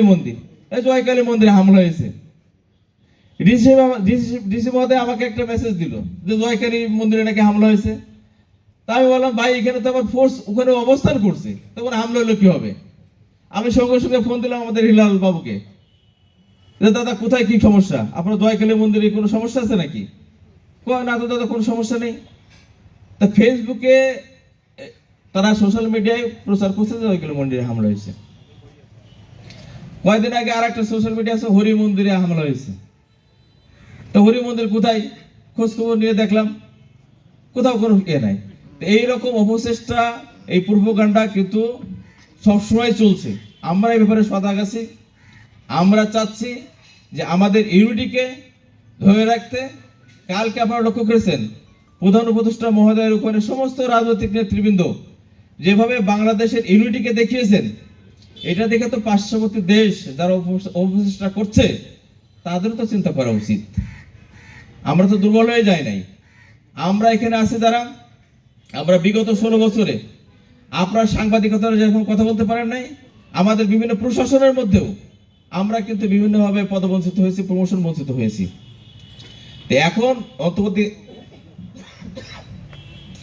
মন্দির জয়কালী মন্দিরে হামলা হয়েছে। ডিসি মহোদয় আমাকে একটা মেসেজ দিল যে জয়কালী মন্দিরে নাকি হামলা হয়েছে। তা আমি বললাম, ভাই, এখানে তো আমার ফোর্স ওখানে অবস্থান করছে। তখন হামলা হলো কি হবে? আমি সঙ্গে সঙ্গে ফোন দিলাম আমাদের হিলাল বাবুকে। যে, দাদা, কোথায় কি সমস্যা? আপনার দয়াকালী মন্দিরে কোনো সমস্যা আছে নাকি? না তো দাদা, কোনো সমস্যা নেই। তা ফেসবুকে তারা সোশ্যাল মিডিয়ায় প্রচার করছে যে দয়াকালী মন্দিরে হামলা হয়েছে। কয়েকদিন আগে আর একটা সোশ্যাল মিডিয়া আছে, হরি মন্দিরে হামলা হয়েছে। তো হরি মন্দির কোথায়? খোঁজ খবর নিয়ে দেখলাম, কোথাও কোনো ইয়ে নাই। এইরকম অপচেষ্টা এই পূর্বকাণ্ডা কিন্তু সবসময় চলছে। আমরা এই ব্যাপারে সজাগ আছি। আমরা চাচ্ছি যে আমাদের ইউনিটিকে ধরে রাখতে কালকে আপনারা লক্ষ্য করেছেন, প্রধান উপদেষ্টা মহোদয়ের উপরে সমস্ত রাজনৈতিক নেতৃবৃন্দ যেভাবে বাংলাদেশের ইউনিটিকে দেখিয়েছেন এটা দেখে তো পার্শ্ববর্তী দেশ যারা অপ- অপচেষ্টা করছে, তাদেরও তো চিন্তা করা উচিত। আমরা তো দুর্বল হয়ে যাই নাই। আমরা এখানে আছি যারা, আমরা বিগত ষোলো বছরে, আপনার সাংবাদিকতার যেরকম কথা বলতে পারেন নাই, আমাদের বিভিন্ন প্রশাসনের মধ্যেও আমরা কিন্তু বিভিন্নভাবে পদবঞ্চিত হয়েছি, প্রমোশন বঞ্চিত হয়েছি। তো এখন অন্তর্বর্তী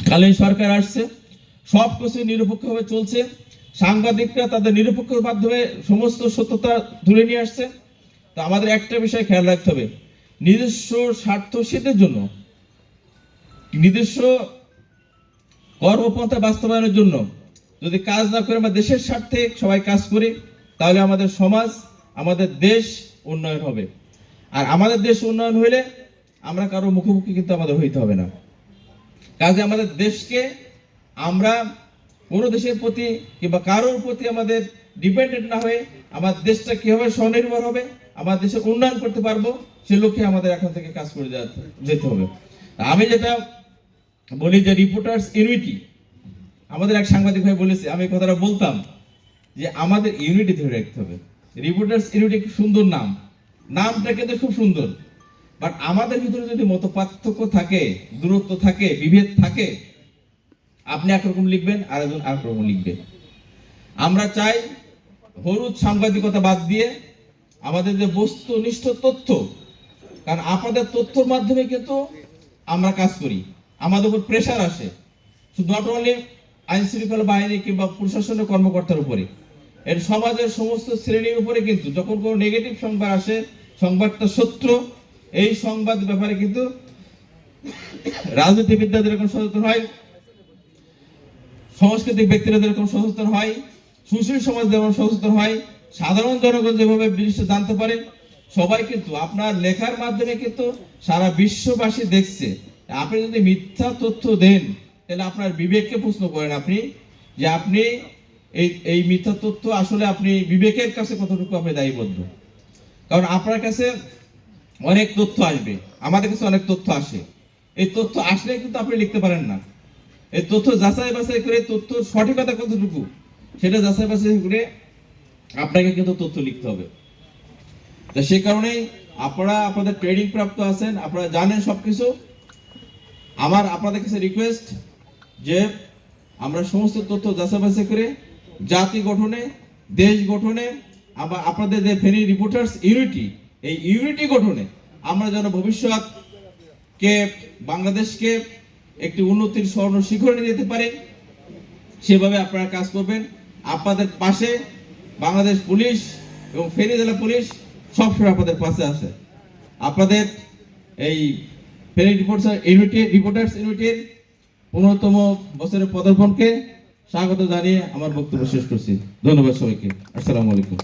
কালীন সরকার আসছে সব কিছু নিরপেক্ষভাবে চলছে। সাংবাদিকরা তাদের নিরপেক্ষ মাধ্যমে সমস্ত সত্যতা ধরে নিয়ে আসছে। তো আমাদের একটা বিষয় খেয়াল রাখতে হবে। নিজস্ব স্বার্থ সিদ্ধের জন্য, নিজস্ব কর্মপন্থা বাস্তবায়নের জন্য যদি কাজ না করে আমরা দেশের স্বার্থে সবাই কাজ করি, তাহলে আমাদের সমাজ, আমাদের দেশ উন্নয়ন হবে। আর আমাদের দেশ উন্নয়ন হইলে আমরা কারও মুখোমুখি কিন্তু আমাদের হইতে হবে না। কাজে আমাদের দেশকে আমরা কোনো দেশের প্রতি কিংবা কারোর প্রতি আমাদের ডিপেন্ডেন্ট না হয়ে আমার দেশটা কীভাবে স্বনির্ভর হবে, আমার দেশের উন্নয়ন করতে পারব, সে লক্ষ্যে আমাদের এখন থেকে কাজ করে যেতে হবে। আমি যেটা বলি যে রিপোর্টার্স ইউনিটি আমাদের এক সাংবাদিক ভাই বলেছে, আমি কথাটা বলতাম যে আমাদের ইউনিটি ধরে রাখতে হবে। রিপোর্টার্স ইউনিটি খুব সুন্দর নাম। নামটা কিন্তু খুব সুন্দর। বাট আমাদের ভিতরে যদি মত পার্থক্য থাকে, দূরত্ব থাকে, বিভেদ থাকে আপনি একরকম লিখবেন আর একজন আরেক রকম লিখবে। আমরা চাই হলুদ সাংবাদিকতা বাদ দিয়ে আমাদের যে বস্তুনিষ্ঠ তথ্য, কারণ আপনাদের তথ্যর মাধ্যমে কিন্তু আমরা কাজ করি। আমাদের উপর প্রেশার আসে, শুধু নট অনলি আইন শৃঙ্খলা বাহিনী কিংবা প্রশাসনের কর্মকর্তার উপরে। এর সমাজের সমস্ত শ্রেণির উপরে কিন্তু যখন কোনো নেগেটিভ সংবাদ আসে, সংবাদটা সত্য, এই সংবাদ ব্যাপারে কিন্তু রাজনীতিবিদরা যেরকম সচেতন হয়। সাংস্কৃতিক ব্যক্তিরা যেরকম সচেতন হয়, সুশীল সমাজ যেমন সচেতন হয়, সাধারণ জনগণ যেভাবে জিনিসটা জানতে পারে, সবাই কিন্তু আপনার লেখার মাধ্যমে কিন্তু সারা বিশ্ববাসী দেখছে। আপনি যদি মিথ্যা তথ্য দেন, তাহলে আপনার বিবেককে প্রশ্ন করেন আপনি যে আপনি এই এই মিথ্যা তথ্য আসলে আপনি বিবেকের কাছে কতটুকু আপনি দায়ীবদ্ধ? কারণ আপনার কাছে অনেক তথ্য আসবে, আমাদের কাছে অনেক তথ্য আসে। এই তথ্য আসলে কিন্তু আপনি লিখতে পারেন না। এই তথ্য যাচাই বাছাই করে তথ্য সঠিকতা কতটুকু, সেটা যাচাই বাছাই করে আপনাকে কিন্তু তথ্য লিখতে হবে। তো সে কারণেই আপনারা, আপনাদের ট্রেনিং প্রাপ্ত আছেন, আপনারা জানেন সবকিছু। আমার, আপনাদের কাছে রিকোয়েস্ট যে আমরা সমস্ত তথ্য যাচাই বাছাই করে জাতি গঠনে, দেশ গঠনে আবার আপনাদের যে ফেনী রিপোর্টার্স ইউনিটি এই ইউনিটি গঠনে আমরা যেন ভবিষ্যৎ কে বাংলাদেশকে একটি উন্নতির স্বর্ণ শিখরে যেতে পারে। সেভাবে আপনারা কাজ করবেন। আপনাদের পাশে বাংলাদেশ পুলিশ এবং ফেনী জেলা পুলিশ সবসময় আপনাদের পাশে আছে। আপনাদের এই ফেনী রিপোর্টার ইউনিটি রিপোর্টার্স ইউনিটির পনেরোতম বছরের পদার্পণকে স্বাগত জানিয়ে আমার বক্তব্য শেষ করছি। ধন্যবাদ সবাইকে। আসসালামু আলাইকুম।